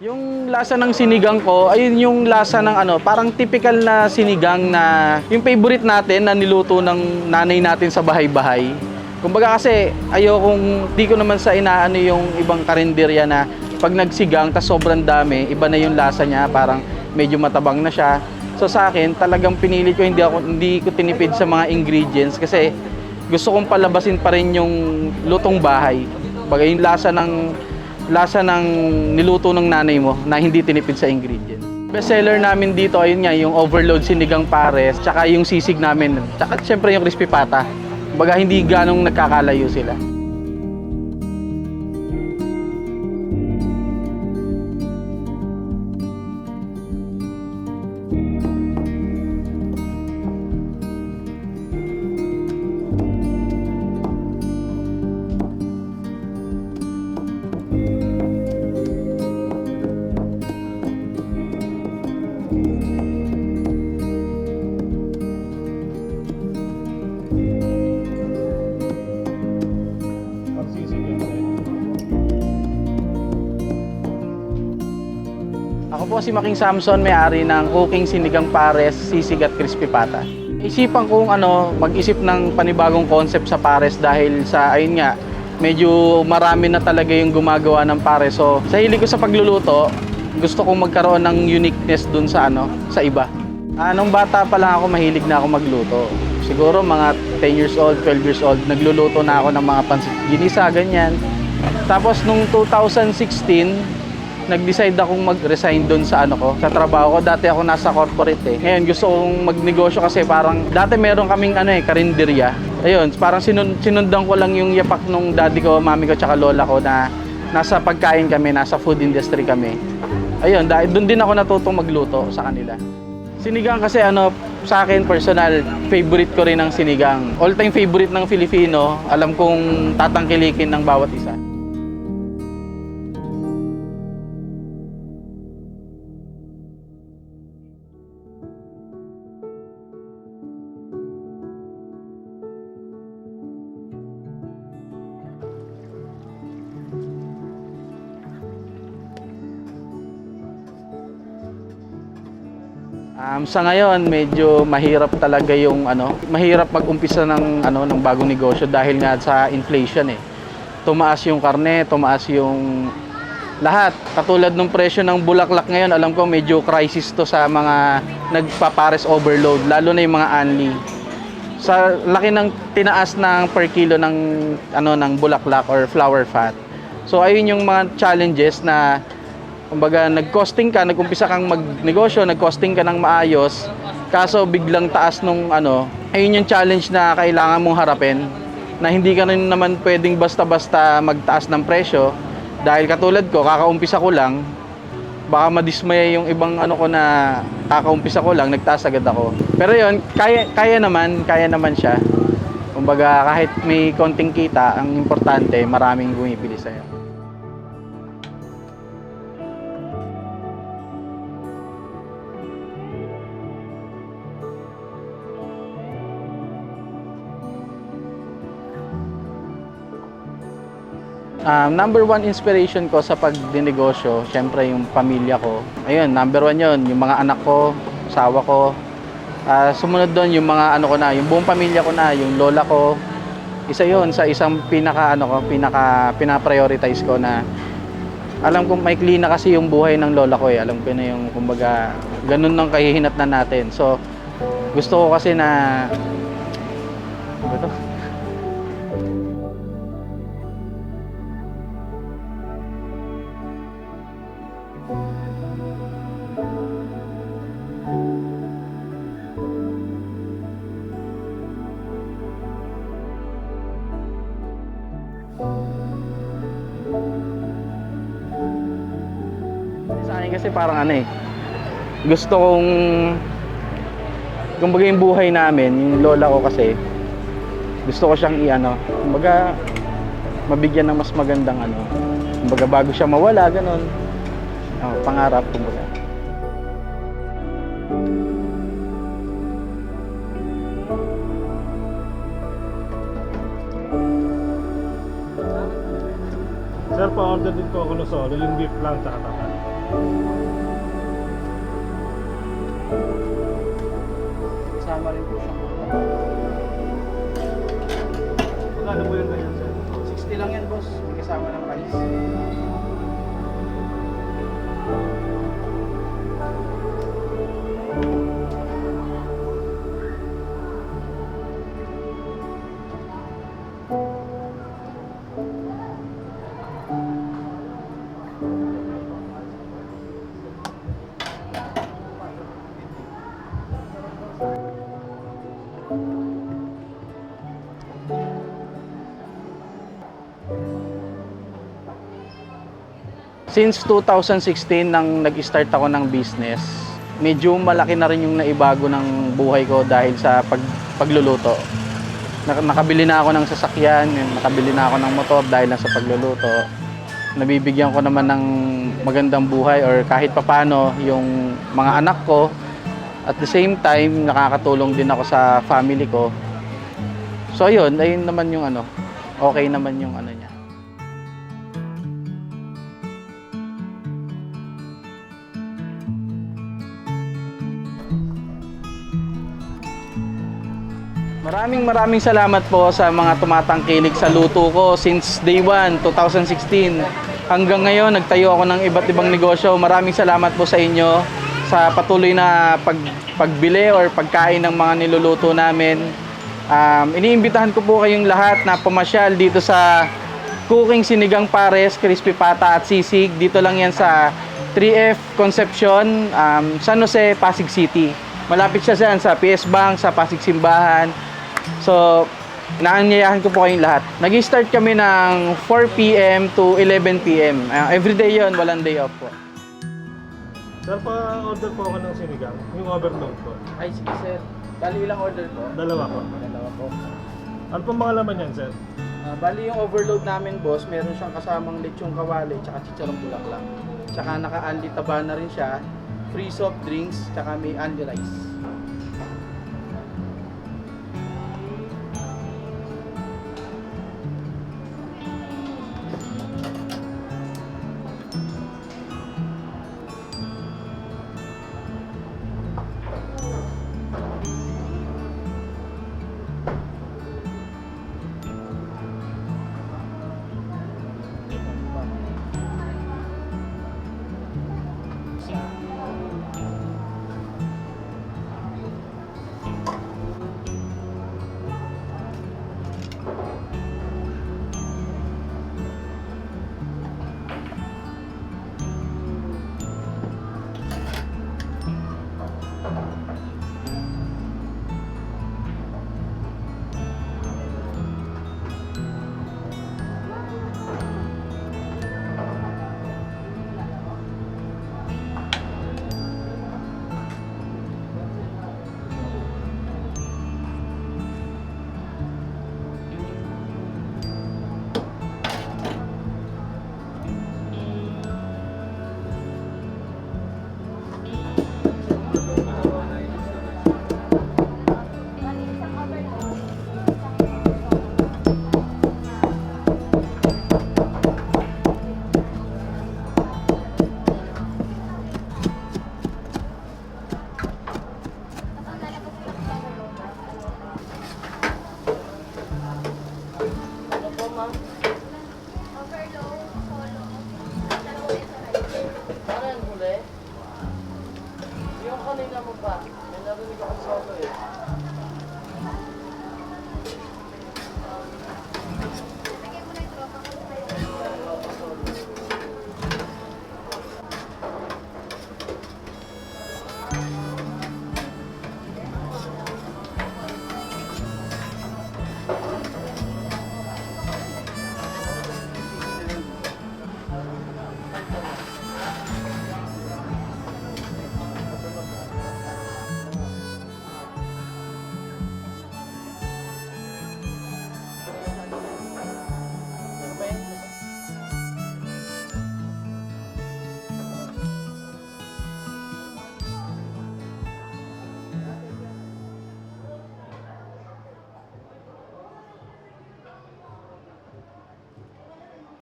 Yung lasa ng sinigang ko, ayun yung lasa ng ano, parang typical na sinigang na yung favorite natin na niluto ng nanay natin sa bahay-bahay. Kumbaga kasi ayokong di ko naman sa inaano yung ibang karinderya na pag nagsigang tas sobrang dami, iba na yung lasa niya, parang medyo matabang na siya. So sa akin, talagang pinili ko hindi ako hindi ko tinipid sa mga ingredients kasi gusto kong palabasin pa rin yung lutong bahay. Bagay yung lasa ng lasa ng niluto ng nanay mo na hindi tinipid sa ingredients. Best seller namin dito ayun nga yung overload sinigang pares, tsaka yung sisig namin, tsaka syempre yung crispy pata. Baga hindi ganong nagkakalayo sila. Po si Making Samson, may-ari ng Cooking Sinigang Pares, Sisig at Crispy Pata. Isipan kong ano, mag-isip ng panibagong concept sa pares dahil sa ayun nga, medyo marami na talaga yung gumagawa ng pares. So, sa hilig ko sa pagluluto, gusto kong magkaroon ng uniqueness dun sa ano, sa iba. Ah, nung bata pa lang ako, mahilig na ako magluto. Siguro mga 10 years old, 12 years old, nagluluto na ako ng mga pansit ginisa, ganyan. Tapos nung 2016, nag-decide akong mag-resign doon sa ano ko, sa trabaho ko. Dati ako nasa corporate eh. Ngayon gusto kong magnegosyo kasi parang dati meron kaming ano eh, karinderya. Ayun, parang sinun sinundan ko lang yung yapak nung daddy ko, mami ko, tsaka lola ko na nasa pagkain kami, nasa food industry kami. Ayun, dahil doon din ako natutong magluto sa kanila. Sinigang kasi ano, sa akin personal, favorite ko rin ang sinigang. All-time favorite ng Filipino, alam kong tatangkilikin ng bawat isa. Um, sa ngayon, medyo mahirap talaga yung ano, mahirap mag-umpisa ng ano ng bagong negosyo dahil nga sa inflation eh. Tumaas yung karne, tumaas yung lahat. Katulad ng presyo ng bulaklak ngayon, alam ko medyo crisis to sa mga nagpapares overload, lalo na yung mga anli. Sa laki ng tinaas ng per kilo ng ano ng bulaklak or flower fat. So ayun yung mga challenges na kumbaga nag-costing ka, nag-umpisa kang magnegosyo, nag-costing ka ng maayos, kaso biglang taas nung ano, ayun yung challenge na kailangan mong harapin na hindi ka rin naman pwedeng basta-basta magtaas ng presyo dahil katulad ko, kakaumpisa ko lang, baka madismaya yung ibang ano ko na kakaumpisa ko lang, nagtaas agad ako. Pero yun, kaya, kaya naman, kaya naman siya. Kumbaga kahit may konting kita, ang importante, maraming bumibili sa'yo. Um, number one inspiration ko sa pagdinegosyo, syempre yung pamilya ko. Ayun, number one yun, yung mga anak ko, asawa ko. Ah, sumunod doon yung mga ano ko na, yung buong pamilya ko na, yung lola ko. Isa yun sa isang pinaka ano ko, pinaka pina-prioritize ko na alam ko maikli na kasi yung buhay ng lola ko eh. Alam ko na yung kumbaga ganun nang kahihinat na natin. So gusto ko kasi na kasi parang ano eh. Gusto kong kumbaga yung buhay namin, yung lola ko kasi gusto ko siyang i-ano, kumbaga mabigyan ng mas magandang ano. Kumbaga bago siya mawala, ganun. Oh, pangarap kumbaga. Sir, pa-order din po ako ng solo, yung beef lang sa katapat. Kasama rin po siya. Magkano po yung ganyan, sir? 60 lang yan, boss. May kasama ng rice. Since 2016 nang nag-start ako ng business, medyo malaki na rin yung naibago ng buhay ko dahil sa pag, pagluluto. Nak- nakabili na ako ng sasakyan, yun, nakabili na ako ng motor dahil lang sa pagluluto. Nabibigyan ko naman ng magandang buhay or kahit papano yung mga anak ko. At the same time, nakakatulong din ako sa family ko. So ayun, ayun naman yung ano, okay naman yung ano niya. Maraming maraming salamat po sa mga tumatangkilik sa luto ko since day 1, 2016. Hanggang ngayon, nagtayo ako ng iba't ibang negosyo. Maraming salamat po sa inyo sa patuloy na pag, pagbili or pagkain ng mga niluluto namin. Um, iniimbitahan ko po kayong lahat na pumasyal dito sa Cooking Sinigang Pares, Crispy Pata at Sisig. Dito lang yan sa 3F Concepcion, um, San Jose, Pasig City. Malapit siya sa PS Bank, sa Pasig Simbahan. So, naanyayahan ko po kayong lahat. Nag-start kami ng 4 p.m. to 11 p.m. Uh, every day yon walang day off po. Sir, pa-order po ako ng sinigang. Yung overload po. Ay, sige sir. Bali ilang order po? Dalawa po. Dalawa po. Ano pong mga laman yan, sir? Ah, bali yung overload namin boss, meron siyang kasamang lechong kawali tsaka chicharong bulaklak. Tsaka naka-anli taba na rin siya, free soft drinks, tsaka may anli rice. kanina mo pa. May narinig ako sa auto eh.